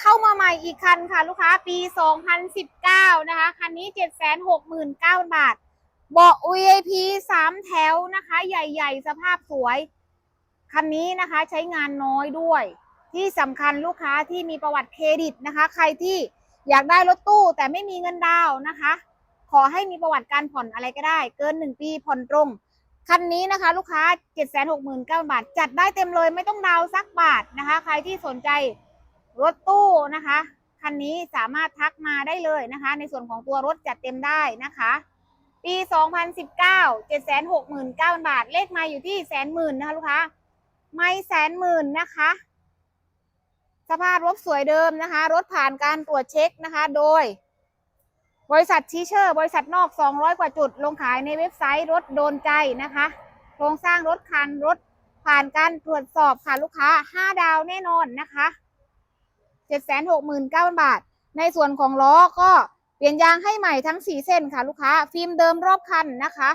เข้ามาใหม่อีกคันค่ะ ลูกค้าปี 2019 นะคะ คันนี้ 769,000 บาท เบาะ VIP 3 แถวนะคะ ใหญ่ ๆ สภาพสวย คันนี้นะคะใช้งานน้อยด้วย ที่สำคัญลูกค้าที่มีประวัติเครดิตนะคะ ใครที่อยากได้รถตู้แต่ไม่มีเงินดาวนะคะ ขอให้มีประวัติการผ่อนอะไรก็ได้ เกิน 1 ปีผ่อนตรง คันนี้นะคะ ลูกค้า 769,000 บาท จัดได้เต็มเลยไม่ต้องดาวสักบาทนะคะ ใครที่สนใจ รถตู้นะคะคันนี้สามารถทักมาได้เลยนะคะ ในส่วนของตัวรถจัดเต็มได้นะคะ ปี 2019 769,000 บาท เลขไมาอยู่ที่แสนหมื่นนะคะลูกค้าไม่แสนหมื่นนะคะ สภาพรถสวยเดิมนะคะ รถผ่านการตรวจเช็คนะคะ โดย บริษัทชีเชอร์ บริษัทนอก 200 กว่าจุด ลงขายในเว็บไซต์รถโดนใจนะคะ โครงสร้างรถคันรถผ่านการตรวจสอบค่ะลูกค้า 5 ดาวแน่นอนนะคะ 769,000บาท ในส่วนของล้อก็เปลี่ยนยางให้ใหม่ทั้ง4เส้นค่ะลูกค้า ฟิล์มเดิมรอบคันนะคะ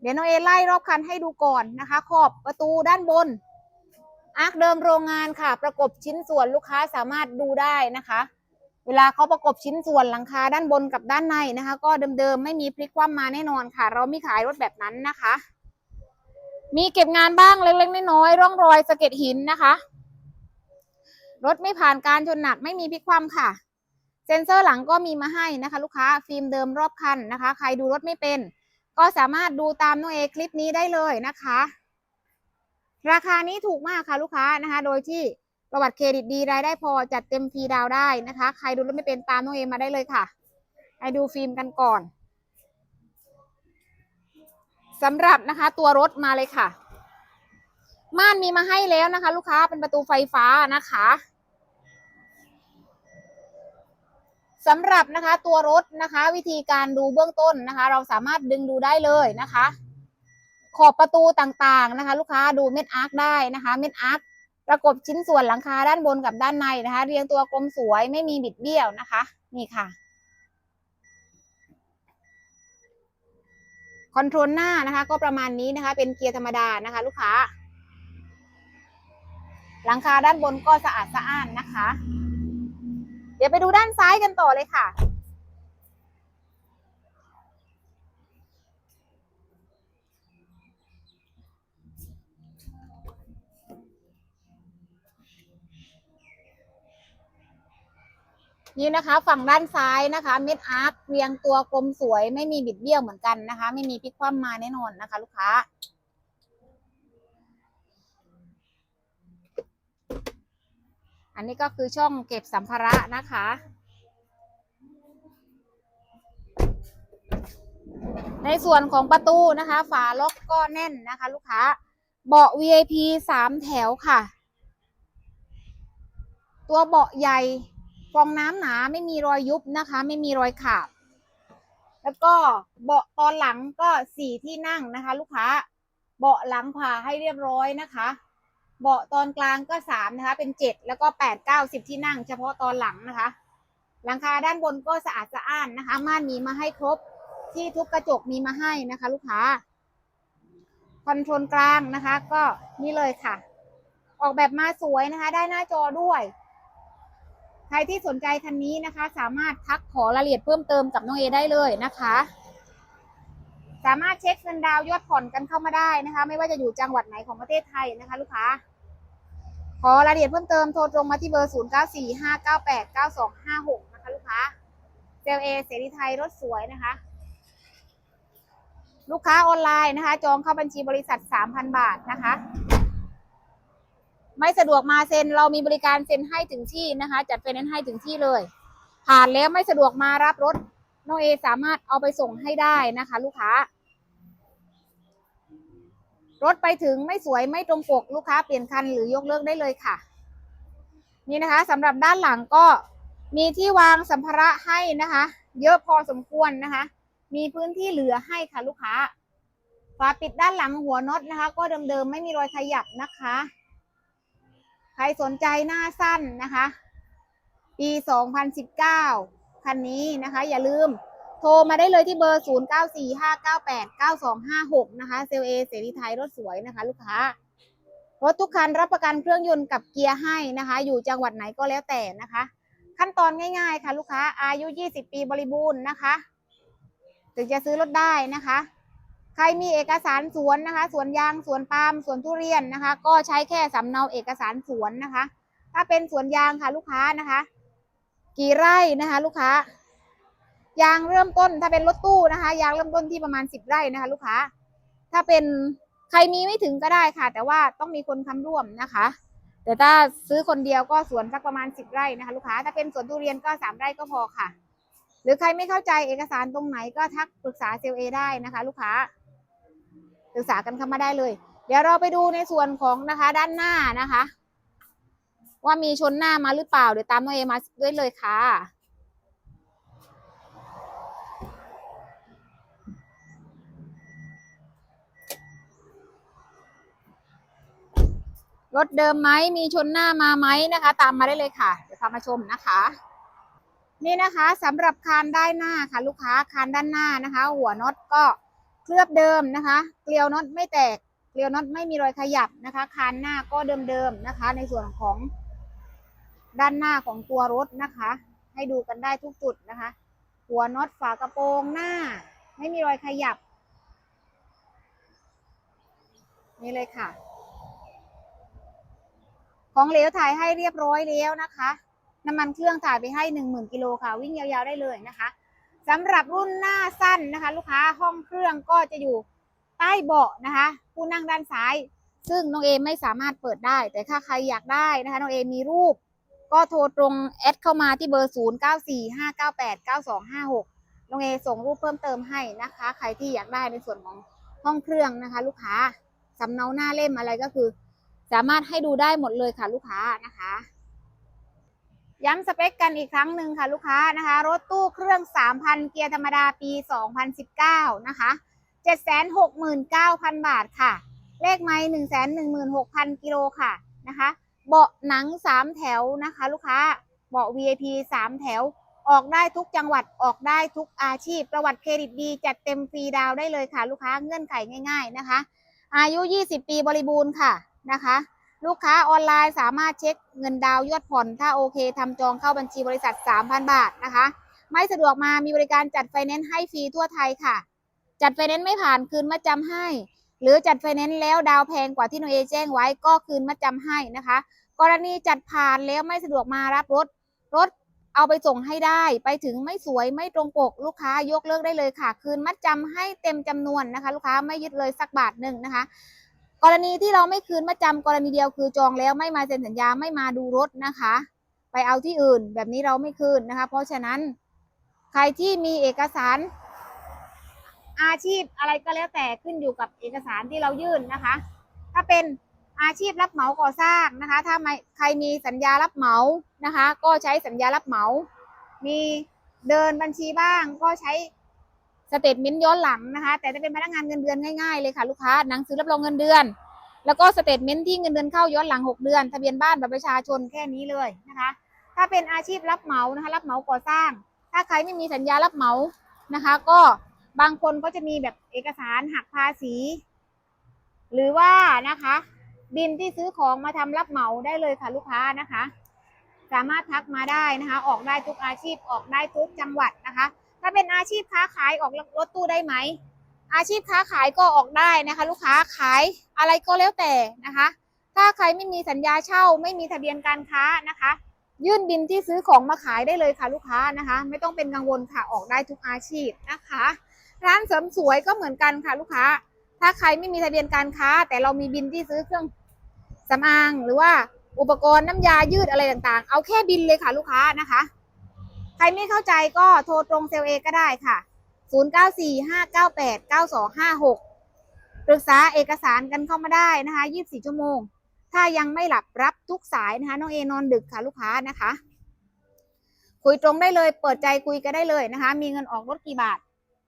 เดี๋ยวน้องเอไล่รอบคันให้ดูก่อนนะคะ ขอบประตูด้านบน อาร์คเดิมโรงงานค่ะ ประกบชิ้นส่วนลูกค้าสามารถดูได้นะคะ เวลาเขาประกบชิ้นส่วนหลังคาด้านบนกับด้านในนะคะ ก็เดิมๆไม่มีพลิกคว่ำมาแน่นอนค่ะ เราไม่ขายรถแบบนั้นนะคะมีเก็บงานบ้างเล็กๆน้อยๆร่องรอยสะเก็ดหินนะคะ รถไม่ผ่านการชนหนักไม่มีพลิกคว่ำค่ะ เซ็นเซอร์หลังก็มีมาให้นะคะ ลูกค้าฟิล์มเดิมรอบคันนะคะ ใครดูรถไม่เป็น ก็สามารถดูตามน้องเอคลิปนี้ได้เลยนะคะ ราคานี้ถูกมากค่ะลูกค้านะคะ โดยที่ประวัติเครดิตดีรายได้พอจัดเต็มฟรีดาวได้นะคะ ใครดูรถไม่เป็นตามน้องเอมาได้เลยค่ะให้ดูฟิล์มกันก่อนสำหรับนะคะตัวรถมาเลยค่ะ ม่านมีมาให้แล้วนะคะ ลูกค้าเป็นประตูไฟฟ้านะคะสำหรับนะคะตัวรถนะคะ วิธีการดูเบื้องต้นนะคะ เราสามารถดึงดูได้เลยนะคะ ขอบประตูต่างๆนะคะ ลูกค้าดูเม็ดอาร์คได้นะคะ เม็ดอาร์คประกบชิ้นส่วนหลังคาด้านบนกับด้านในนะคะ เรียงตัวกลมสวยไม่มีบิดเบี้ยวนะคะ นี่ค่ะคอนโทรลหน้านะคะ ก็ประมาณนี้นะคะ เป็นเกียร์ธรรมดานะคะ ลูกค้า หลังคาด้านบนก็สะอาดสะอ้านนะคะ เดี๋ยวไปดูด้านซ้ายกันต่อเลยค่ะนี่นะคะ ฝั่งด้านซ้ายนะคะ เม็ดอาร์คเรียงตัวกลมสวยไม่มีบิดเบี้ยวเหมือนกันนะคะ ไม่มีพลิกคว่ำมาแน่นอนนะคะ ลูกค้า อันนี้ก็คือช่องเก็บสัมภาระนะคะ ในส่วนของประตูนะคะ ฝาล็อกก็แน่นนะคะ ลูกค้า เบาะ VIP สามแถวค่ะ ตัวเบาะใหญ่ฟองน้ำหนาไม่มีรอยยุบนะคะ ไม่มีรอยขาด แล้วก็เบาะตอนหลังก็สี่ที่นั่งนะคะ ลูกค้า เบาะหลังผ่าให้เรียบร้อยนะคะ เบาะตอนกลางก็สามนะคะ เป็นเจ็ดแล้วก็แปดเก้าสิบที่นั่ง เฉพาะตอนหลังนะคะ หลังคาด้านบนก็สะอาดสะอ้านนะคะ ม่านมีมาให้ครบที่ทุบกระจกมีมาให้นะคะ ลูกค้าคอนโทรลกลางนะคะ ก็นี่เลยค่ะ ออกแบบมาสวยนะคะ ได้หน้าจอด้วยใครที่สนใจคันนี้นะคะ สามารถทักขอรายละเอียดเพิ่มเติมกับน้องเอได้เลยนะคะ สามารถเช็คเงินดาว ยอดผ่อนกันเข้ามาได้นะคะ ไม่ว่าจะอยู่จังหวัดไหนของประเทศไทยนะคะ ลูกค้า ขอรายละเอียดเพิ่มเติมโทรตรงมาที่เบอร์ 0 9 4 5 9 8 9 2 5 6 นะคะ ลูกค้าเซลเอเสรีไทยรถสวยนะคะ ลูกค้าออนไลน์นะคะ จองเข้าบัญชีบริษัท 3,000 บาทนะคะไม่สะดวกมาเซ็นเรามีบริการเซ็นให้ถึงที่นะคะ จัดไฟแนนซ์ให้ถึงที่เลย ผ่านแล้วไม่สะดวกมารับรถน้องเอสามารถเอาไปส่งให้ได้นะคะ ลูกค้า รถไปถึงไม่สวยไม่ตรงปกลูกค้าเปลี่ยนคันหรือยกเลิกได้เลยค่ะ นี่นะคะสำหรับด้านหลังก็มีที่วางสัมภาระให้นะคะ เยอะพอสมควรนะคะ มีพื้นที่เหลือให้ค่ะลูกค้าฝาปิดด้านหลังหัวน็อตนะคะ ก็เดิมๆไม่มีรอยขยับนะคะ ใครสนใจหน้าสั้นนะคะ ปี 2019 คันนี้นะคะ อย่าลืม โทรมาได้เลยที่เบอร์ 0945989256 นะคะ เซลเอเสรีไทยรถสวยนะคะ ลูกค้ารรถทุกคันรับประกันเครื่องยนต์กับเกียร์ให้นะคะ อยู่จังหวัดไหนก็แล้วแต่นะคะ ขั้นตอนง่ายๆค่ะ ลูกค้าอายุ 20 ปีบริบูรณ์นะคะ ถึงจะซื้อรถได้นะคะ ใครมีเอกสารสวนนะคะ สวนยางสวนปาล์มสวนทุเรียนนะคะ ก็ใช้แค่สำเนาเอกสารสวนนะคะ ถ้าเป็นสวนยางค่ะลูกค้านะคะ กี่ไร่นะคะ ลูกค้า ยางเริ่มต้นถ้าเป็นรถตู้นะคะ ยางเริ่มต้นที่ประมาณสิบไร่นะคะ ลูกค้า ถ้าเป็นใครมีไม่ถึงก็ได้ค่ะ แต่ว่าต้องมีคนค้ำร่วมนะคะ แต่ถ้าซื้อคนเดียวก็สวนสักประมาณสิบไร่นะคะ ลูกค้า ถ้าเป็นสวนทุเรียนก็สามไร่ก็พอค่ะ หรือใครไม่เข้าใจเอกสารตรงไหนก็ทักปรึกษาเซลเอได้นะคะ ลูกค้าปรึกษากันเข้ามาได้เลย เดี๋ยวเราไปดูในส่วนของนะคะด้านหน้านะคะ ว่ามีชนหน้ามาหรือเปล่าเดี๋ยวตามน้องเอมาด้วยเลยค่ะ รถเดิมไหมมีชนหน้ามาไหมนะคะ ตามมาได้เลยค่ะ เดี๋ยวพามาชมนะคะ นี่นะคะสำหรับคานด้านหน้าค่ะ ลูกค้าคานด้านหน้านะคะ หัวน็อตก็เคลือบเดิมนะคะ เกลียวน็อตไม่แตก เกลียวน็อตไม่มีรอยขยับนะคะ คานหน้าก็เดิมๆนะคะ ในส่วนของด้านหน้าของตัวรถนะคะ ให้ดูกันได้ทุกจุดนะคะ หัวน็อตฝากระโปรงหน้า ไม่มีรอยขยับ นี่เลยค่ะ ของเหลวถ่ายให้เรียบร้อยแล้วนะคะ น้ำมันเครื่องถ่ายไปให้หนึ่งหมื่นกิโลค่ะ วิ่งยาวๆได้เลยนะคะสำหรับรุ่นหน้าสั้นนะคะ ลูกค้าห้องเครื่องก็จะอยู่ใต้เบาะนะคะ ผู้นั่งด้านซ้าย ซึ่งน้องเอไม่สามารถเปิดได้ แต่ถ้าใครอยากได้นะคะน้องเอมีรูป ก็โทรตรงแอดเข้ามาที่เบอร์ 0 9 4 5 9 8 9 2 5 6น้องเอส่งรูปเพิ่มเติมให้นะคะ ใครที่อยากได้ในส่วนของห้องเครื่องนะคะ ลูกค้าสำเนาหน้าเล่มอะไรก็คือ สามารถให้ดูได้หมดเลยค่ะลูกค้านะคะ ย้ำสเปคกันอีกครั้งหนึ่งค่ะลูกค้านะคะ รถตู้เครื่อง 3,000 เกียร์ธรรมดาปี 2019 นะคะ 769,000 บาทค่ะ เลขไม้116,000 กิโลค่ะนะคะ เบาะหนัง 3 แถวนะคะ ลูกค้า เบาะ VIP 3 แถว ออกได้ทุกจังหวัด ออกได้ทุกอาชีพ ประวัติเครดิตดีจัดเต็มฟรีดาวได้เลยค่ะ ลูกค้า เงื่อนไขง่าย ๆนะคะ อายุ 20 ปีบริบูรณ์ค่ะ นะคะ ลูกค้าออนไลน์สามารถเช็คเงินดาวยอดผ่อน ถ้าโอเคทำจองเข้าบัญชีบริษัท 3,000 บาทนะคะ ไม่สะดวกมามีบริการจัดไฟแนนซ์ให้ฟรีทั่วไทยค่ะ จัดไฟแนนซ์ไม่ผ่านคืนมาจำให้ หรือจัดไฟแนนซ์แล้วดาวแพงกว่าที่โนเอแจ้งไว้ก็คืนมาจำให้นะคะ กรณีจัดผ่านแล้วไม่สะดวกมารับรถรถเอาไปส่งให้ได้ ไปถึงไม่สวยไม่ตรงปกลูกค้ายกเลิกได้เลยค่ะ คืนมัดจำให้เต็มจำนวนนะคะ ลูกค้าไม่ยึดเลยสักบาทหนึ่งนะคะ กรณีที่เราไม่คืนมาจำกรณีเดียวคือจองแล้วไม่มาเซ็นสัญญาไม่มาดูรถนะคะ ไปเอาที่อื่นแบบนี้เราไม่คืนนะคะ เพราะฉะนั้นใครที่มีเอกสารอาชีพอะไรก็แล้วแต่ขึ้นอยู่กับเอกสารที่เรายื่นนะคะ ถ้าเป็นอาชีพรับเหมาก่อสร้างนะคะ ถ้าใครมีสัญญารับเหมานะคะ ก็ใช้สัญญารับเหมา มีเดินบัญชีบ้างก็ใช้ สเตทเมนต์ย้อนหลังนะคะ แต่ถ้าเป็นพนักงานเงินเดือนง่ายๆเลยค่ะลูกค้าหนังสือรับรองเงินเดือน แล้วก็สเตทเมนต์ที่เงินเดือนเข้าย้อนหลัง 6 เดือน ทะเบียนบ้านบัตรประชาชนแค่นี้เลยนะคะ ถ้าเป็นอาชีพรับเหมานะคะ รับเหมาก่อสร้าง ถ้าใครไม่มีสัญญารับเหมานะคะ ก็บางคนก็จะมีแบบเอกสารหักภาษี หรือว่านะคะบินที่ซื้อของมาทำรับเหมาได้เลยค่ะลูกค้านะคะ สามารถทักมาได้นะคะ ออกได้ทุกอาชีพออกได้ทุกจังหวัดนะคะ ถ้าเป็นอาชีพค้าขายออกรถตู้ได้ไหม อาชีพค้าขายก็ออกได้นะคะ ลูกค้าขายอะไรก็แล้วแต่นะคะ ถ้าใครไม่มีสัญญาเช่า ไม่มีทะเบียนการค้านะคะ ยื่นบินที่ซื้อของมาขายได้เลยค่ะลูกค้านะคะ ไม่ต้องเป็นกังวลค่ะออกได้ทุกอาชีพนะคะ ร้านเสริมสวยก็เหมือนกันค่ะลูกค้า ถ้าใครไม่มีทะเบียนการค้า แต่เรามีบินที่ซื้อเครื่องสำอางหรือว่าอุปกรณ์น้ำยายืดอะไรต่างๆ เอาแค่บินเลยค่ะลูกค้านะคะ ใครไม่เข้าใจก็โทรตรงเซลเอก็ได้ค่ะ 0945989256 ปรึกษาเอกสารกันเข้ามาได้นะคะ 24 ชั่วโมง ถ้ายังไม่หลับรับทุกสายนะคะ น้องเอนอนดึกค่ะลูกค้านะคะ คุยตรงได้เลย เปิดใจคุยกันได้เลยนะคะ มีเงินออกรถกี่บาท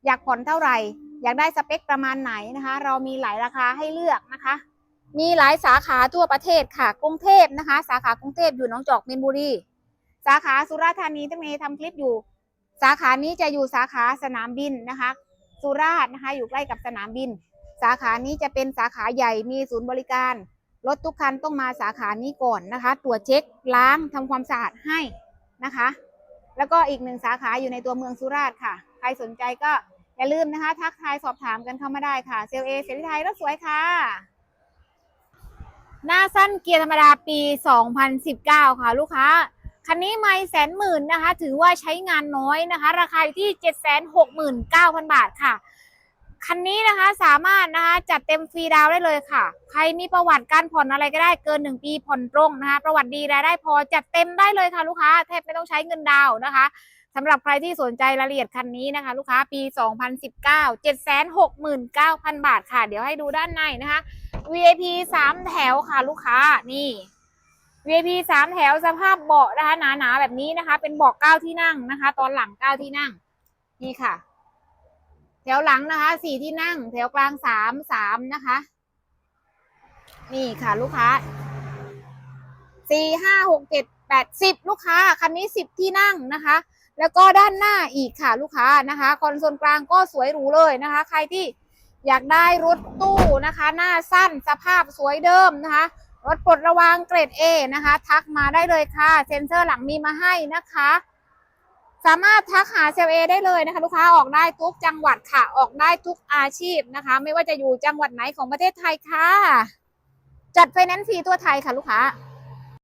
อยากผ่อนเท่าไหร่ อยากได้สเปคประมาณไหนนะคะ เรามีหลายราคาให้เลือกนะคะมีหลายสาขาทั่วประเทศค่ะ กรุงเทพนะคะ สาขากรุงเทพอยู่หนองจอกเมนบุรี สาขาสุราษฎร์ธานีที่เมย์ทำคลิปอยู่ สาขานี้จะอยู่สาขาสนามบินนะคะ สุราษฎร์นะคะอยู่ใกล้กับสนามบิน สาขานี้จะเป็นสาขาใหญ่มีศูนย์บริการรถทุกคันต้องมาสาขานี้ก่อนนะคะ ตรวจเช็คล้างทำความสะอาดให้นะคะ แล้วก็อีกหนึ่งสาขาอยู่ในตัวเมืองสุราษฎร์ค่ะ ใครสนใจก็อย่าลืมนะคะ ทักทายสอบถามกันเข้ามาได้ค่ะเซลเอเซลไทยรถสวยค่ะ หน้าสั้นเกียร์ธรรมดาปี 2019 ค่ะ ลูกค้า คันนี้ไม่แสนหมื่นนะคะ ถือว่าใช้งานน้อยนะคะ ราคาอยู่ที่ 769,000 บาทค่ะ คันนี้นะคะสามารถนะคะจัดเต็มฟรีดาวได้เลยค่ะ ใครมีประวัติการผ่อนอะไรก็ได้เกิน 1 ปีผ่อนตรงนะคะ ประวัติดีรายได้พอจัดเต็มได้เลยค่ะลูกค้าแทบไม่ต้องใช้เงินดาวน์นะคะสำหรับใครที่สนใจรายละเอียดคันนี้นะคะ ลูกค้าปี 2019 769,000 บาทค่ะ เดี๋ยวให้ดูด้านในนะคะ VIP 3 แถวค่ะลูกค้านี่ VIP สามแถวสภาพเบาะนะคะหนาๆแบบนี้นะคะ เป็นเบาะเก้าที่นั่งนะคะ ตอนหลังเก้าที่นั่ง นี่ค่ะ แถวหลังนะคะสี่ที่นั่ง แถวกลางสามสามนะคะ นี่ค่ะลูกค้าสี่ห้าหกเจ็ดแปดสิบลูกค้าคันนี้สิบที่นั่งนะคะ แล้วก็ด้านหน้าอีกค่ะลูกค้านะคะคอนโซลกลางก็สวยหรูเลยนะคะ ใครที่อยากได้รถตู้นะคะ หน้าสั้นสภาพสวยเดิมนะคะ รถปลดระวางเกรด A นะคะ ทักมาได้เลยค่ะเซ็นเซอร์หลังมีมาให้นะคะ สามารถทักหาเซลเอได้เลยนะคะ ลูกค้าออกได้ทุกจังหวัดค่ะ ออกได้ทุกอาชีพนะคะ ไม่ว่าจะอยู่จังหวัดไหนของประเทศไทยค่ะ จัดไฟแนนซ์ฟรีตัวไทยค่ะลูกค้า